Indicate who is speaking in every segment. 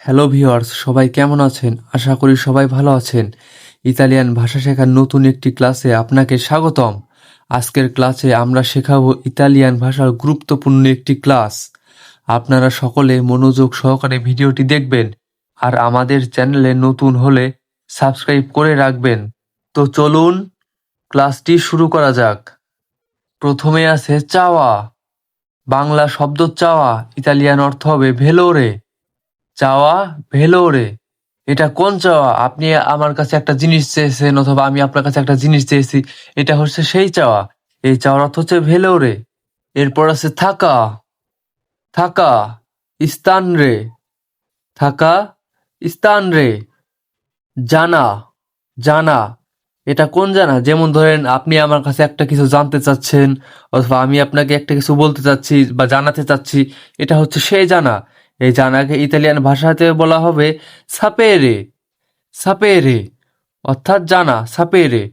Speaker 1: Hello viewers, সবাই কেমন আছেন? আশা করি সবাই ভালো আছেন। ইতালিয়ান ভাষা শেখার নতুন একটি ক্লাসে আপনাকে স্বাগতম। আজকের ক্লাসে আমরা শেখাবো ইতালিয়ান ভাষার গুরুত্বপূর্ণ একটি ক্লাস। আপনারা সকলে মনোযোগ সহকারে ভিডিওটি দেখবেন আর আমাদের চ্যানেলে নতুন হলে সাবস্ক্রাইব করে রাখবেন। তো চলুন, ক্লাসটি শুরু করা যাক। প্রথমে আছে চাওয়া। বাংলা শব্দ চাওয়া। ইতালিয়ান অর্থ হবে ভেলোরে। চাওয়া ভেলোরে এটা কোন চাওয়া? আপনি আমার কাছে একটা জিনিস চেয়েছেন অথবা আমি আপনার কাছে একটা জিনিস চেয়েছি, এটা হচ্ছে সেই চাওয়া। এই চাওয়ার অর্থ হচ্ছে ভেলোরে এরপর আছে থাকা। থাকা, স্থান রে। থাকা, স্থান রে। জানা জানা। এটা কোন জানা? যেমন ধরেন আপনি আমার কাছে একটা কিছু জানতে চাচ্ছেন, অথবা আমি আপনাকে একটা কিছু বলতে চাচ্ছি বা জানাতে চাচ্ছি, এটা হচ্ছে সেই জানা। এই জানাকে ইতালিয়ান ভাষাতে বলা হবে সাপেরে সাপেরে। অর্থাৎ জানা, সাপেরে।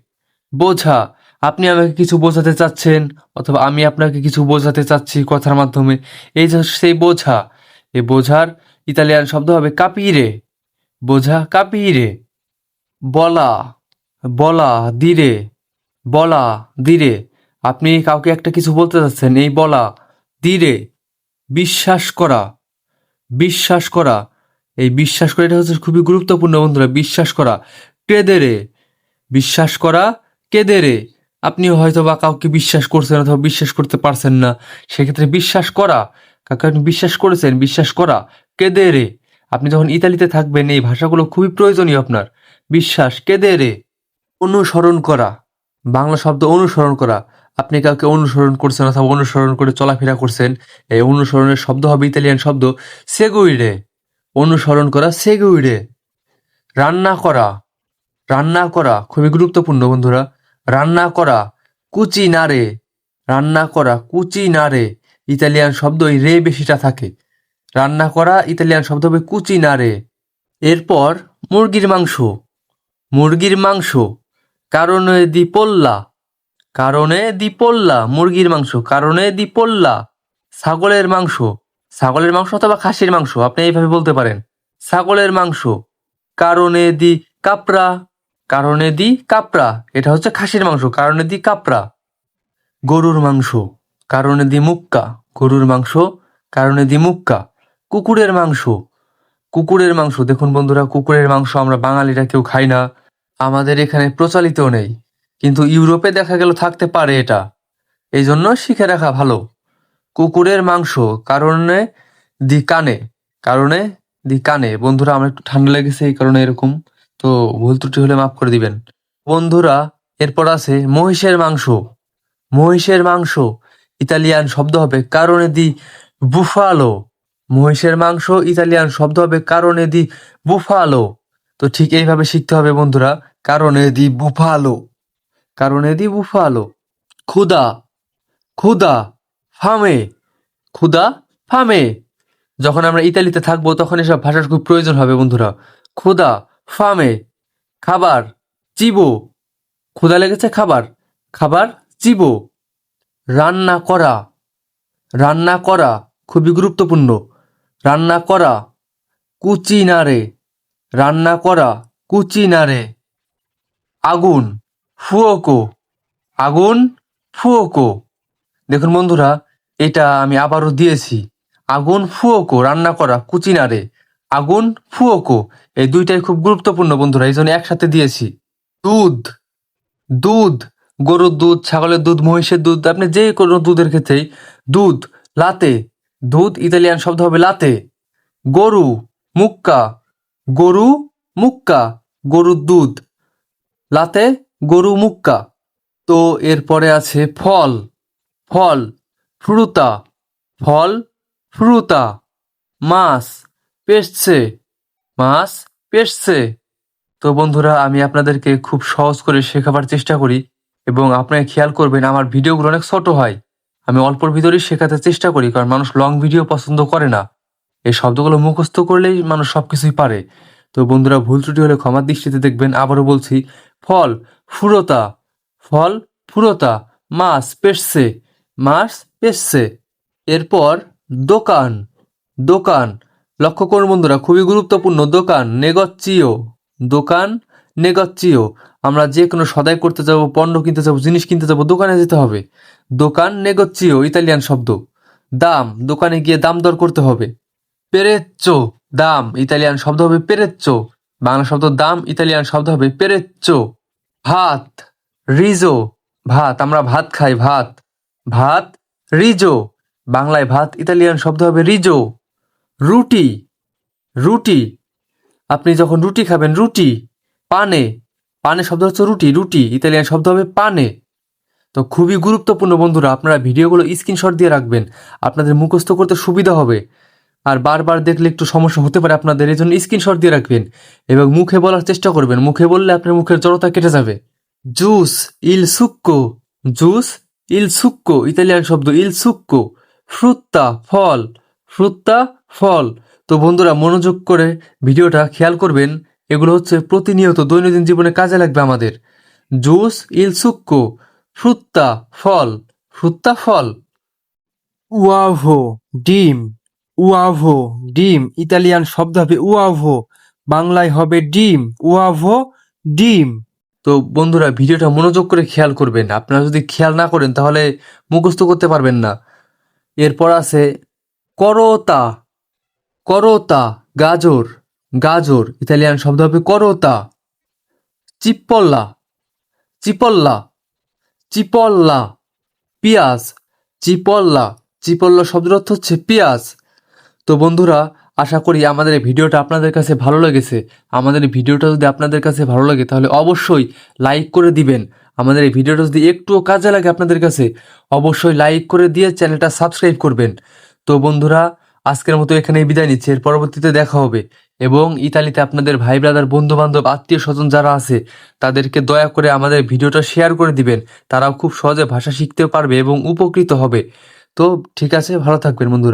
Speaker 1: বোঝা, আপনি আমাকে কিছু বোঝাতে চাচ্ছেন, অথবা আমি আপনাকে কিছু বোঝাতে চাচ্ছি কথার মাধ্যমে। এই সেই বোঝা, এই বোঝার ইতালিয়ান শব্দ হবে কাপিরে। বোঝা, কাপিরে। বলা বলা, দিরে। বলা, দিরে। আপনি কাউকে একটা কিছু বলতে চাচ্ছেন, এই বলা, দিরে। বিশ্বাস করা। বিশ্বাস করা। এই বিশ্বাস করা, এটা হচ্ছে খুবই গুরুত্বপূর্ণ বন্ধুরা, বিশ্বাস করা। কেদেরে বিশ্বাস করা কেদেরে আপনি হয়তো বা কাউকে বিশ্বাস করছেন অথবা বিশ্বাস করতে পারছেন না, সেক্ষেত্রে বিশ্বাস করা। কাউকে আপনি বিশ্বাস করেছেন? বিশ্বাস করা কেদেরে আপনি যখন ইতালিতে থাকবেন, এই ভাষাগুলো খুবই প্রয়োজনীয় আপনার। বিশ্বাস কেদেরে অনুসরণ করা। বাংলা শব্দ অনুসরণ করা। আপনি কাউকে অনুসরণ করছেন অথবা অনুসরণ করে চলাফেরা করছেন, এই অনুসরণের শব্দ হবে ইতালিয়ান শব্দ সেগুইরে অনুসরণ করা সেগুইরে রান্না করা রান্না করা খুবই গুরুত্বপূর্ণ বন্ধুরা, রান্না করা কুচি নারে রান্না করা কুচি নারে ইতালিয়ান শব্দ এই রে বেশিটা থাকে, রান্না করা ইতালিয়ান শব্দ হবে কুচি নারে এরপর মুরগির মাংস মুরগির মাংস কারণ দি পোল্লা কারণে দি পোল্লা মুরগির মাংস। কারণে দি পোল্লা ছাগলের মাংস। ছাগলের মাংস অথবা খাসির মাংস, আপনি এইভাবে বলতে পারেন। ছাগলের মাংস। কারণে দি কাপড়া। কারণে দি কাপড়া। এটা হচ্ছে খাসির মাংস, কারণে দি কাপড়া। গরুর মাংস। কারণে দি মুক্কা। গরুর মাংস, কারণে দি মুক্কা। কুকুরের মাংস। কুকুরের মাংস। দেখুন বন্ধুরা, কুকুরের মাংস আমরা বাঙালিরা কেউ খাই না। আমাদের এখানে প্রচলিত নেই। কিন্তু ইউরোপে দেখা গেল থাকতে পারে এটা। এই জন্য শিখে রাখা ভালো। কুকুরের মাংস কারণে দি কানে, কারণে দি কানে। বন্ধুরা, আমার একটু ঠান্ডা লেগেছে, এই কারণে এরকম। তো ভুল ত্রুটি হলে মাফ করে দিবেন। বন্ধুরা, এরপর আছে মহিষের মাংস। মহিষের মাংস, ইতালিয়ান শব্দ হবে কারণে দি বুফালো। মহিষের মাংস, ইতালিয়ান শব্দ হবে কারণে দি বুফালো। তো ঠিক এইভাবে শিখতে হবে বন্ধুরা, কারণে দি বুফালো। কারণে দি বুফালো ক্ষুদা ক্ষুদা ফামে ক্ষুদা ফামে। যখন আমরা ইতালিতে থাকব, তখন এসব ভাষার খুব প্রয়োজন হবে, বন্ধুরা। ক্ষুদা ফামে, খাবার, চিবো। ক্ষুদা লেগেছে খাবার খাবার, চিবো। রান্না করা রান্না করা, খুবই গুরুত্বপূর্ণ। রান্না করা কুচি নাড়ে রান্না করা কুচি নাড়ে আগুন। ফুয়োকো। আগুন, ফুয়োকো। দেখুন বন্ধুরা, এটা আমি আবারও দিয়েছি। আগুন, ফুয়োকো, রান্না করা কুচি নাড়ে আগুন, ফুয়োকো, এই দুইটাই খুব গুরুত্বপূর্ণ বন্ধুরা এই জন্য একসাথে দিয়েছি। দুধ দুধ, গরুর দুধ, ছাগলের দুধ, মহিষের দুধ, আপনি যে কোনো দুধের ক্ষেত্রেই দুধ, লাতে, দুধ ইতালিয়ান শব্দ হবে লাতে। গরু, মুক্কা গরু, মুক্কা, গরুর দুধ, লাতে গরু মুক্কা। তো এরপরে আছে ফল ফল, ফ্রুতা ফল, ফ্রুতা, মাছ পেশছে মাছ পেশছে তো বন্ধুরা, আমি আপনাদেরকে খুব সহজ করে শেখাবার চেষ্টা করি এবং আপনারা খেয়াল করবেন আমার ভিডিওগুলো অনেক ছোট হয়। আমি অল্পর ভিতরেই শেখাতে চেষ্টা করি, কারণ মানুষ লং ভিডিও পছন্দ করে না। এই শব্দগুলো মুখস্থ করলেই মানুষ সবকিছুই পারে। তো বন্ধুরা, ভুল ত্রুটি হলে ক্ষমার দৃষ্টিতে দেখবেন। আবারও বলছি, ফল ফুরতা ফল ফুরতা, মাছ পেশছে মাছ পেশছে এরপর দোকান দোকান। লক্ষ্য করুন বন্ধুরা, খুবই গুরুত্বপূর্ণ, দোকান নেগচিও দোকান নেগচিও। আমরা যে কোনো সদাই করতে যাব, পণ্য কিনতে যাব, জিনিস কিনতে যাব, দোকানে যেতে হবে। দোকান নেগচিও, ইতালিয়ান শব্দ। দাম, দোকানে গিয়ে দাম দর করতে হবে। পেরেচ্চো দাম, ইতালিয়ান শব্দ হবে পেরেচ্চো। বাংলা শব্দ দাম, ইতালিয়ান শব্দ হবে পেরেচ্চো। ভাত, রিজো। ভাত, আমরা ভাত খাই, ভাত। ভাত, রিজো। বাংলায় ভাত, ইতালিয়ান শব্দ হবে রিজো। রুটি রুটি। আপনি যখন রুটি খাবেন, রুটি, পানে। পানে শব্দ হচ্ছে রুটি রুটি। ইতালিয়ান শব্দ হবে পানে। তো খুবই গুরুত্বপূর্ণ বন্ধুরা, আপনারা ভিডিওগুলো স্ক্রিনশট দিয়ে রাখবেন। আপনাদের মুখস্থ করতে সুবিধা হবে। আর বারবার দেখলে একটু সমস্যা হতে পারে আপনাদের এই জন্য স্ক্রিনশট দিয়ে রাখবেন এবং মুখে বলার চেষ্টা করবেন। মুখে বললে আপনার মুখের জড়তা কেটে যাবে। জুস, ইল সুক্কো। জুস, ইল সুক্কো, ইতালিয়ান শব্দ, ইল সুক্কো। ফ্রুত্তা, ফল। ফ্রুত্তা, ফল। তো বন্ধুরা, মনোযোগ করে ভিডিওটা খেয়াল করবেন। এগুলো হচ্ছে প্রতিনিয়ত দৈনন্দিন জীবনে কাজে লাগবে আমাদের। জুস, ইল সুক্কো। ফ্রুত্তা, ফল। ফ্রুত্তা, ফল।
Speaker 2: উয়াভো ডিম। উয়াভো, ডিম, ইতালিয়ান শব্দ হবে উয়াভো, বাংলায় হবে ডিম, উয়াভো, ডিম।
Speaker 1: তো বন্ধুরা, ভিডিওটা মনোযোগ করে খেয়াল করবেন। আপনারা যদি খেয়াল না করেন, তাহলে মুখস্থ করতে পারবেন না। এরপর আছে করতা, করোতা, গাজর গাজর, ইতালিয়ান শব্দ হবে করতা। চিপল্লা চিপল্লা চিপল্লা পিয়াজ চিপল্লা চিপল্লা শব্দের অর্থ হচ্ছে পেঁয়াজ। তো বন্ধুরা, আশা করি আমাদের এই ভিডিওটা আপনাদের কাছে ভালো লেগেছে। আমাদের ভিডিওটা যদি আপনাদের কাছে ভালো লাগে, তাহলে অবশ্যই লাইক করে দিবেন। আমাদের এই ভিডিওটা যদি একটুও কাজে লাগে আপনাদের কাছে, অবশ্যই লাইক করে দিয়ে চ্যানেলটা সাবস্ক্রাইব করবেন। তো বন্ধুরা, আজকের মতো এখানে বিদায় নিচ্ছি। এর পরবর্তীতে দেখা হবে। এবং ইতালিতে আপনাদের ভাই, ব্রাদার বন্ধু বান্ধব আত্মীয় স্বজন যারা আছে, তাদেরকে দয়া করে আমাদের ভিডিওটা শেয়ার করে দিবেন। তারাও খুব সহজে ভাষা শিখতে পারবে এবং উপকৃত হবে। তো ঠিক আছে, ভালো থাকবেন বন্ধুরা।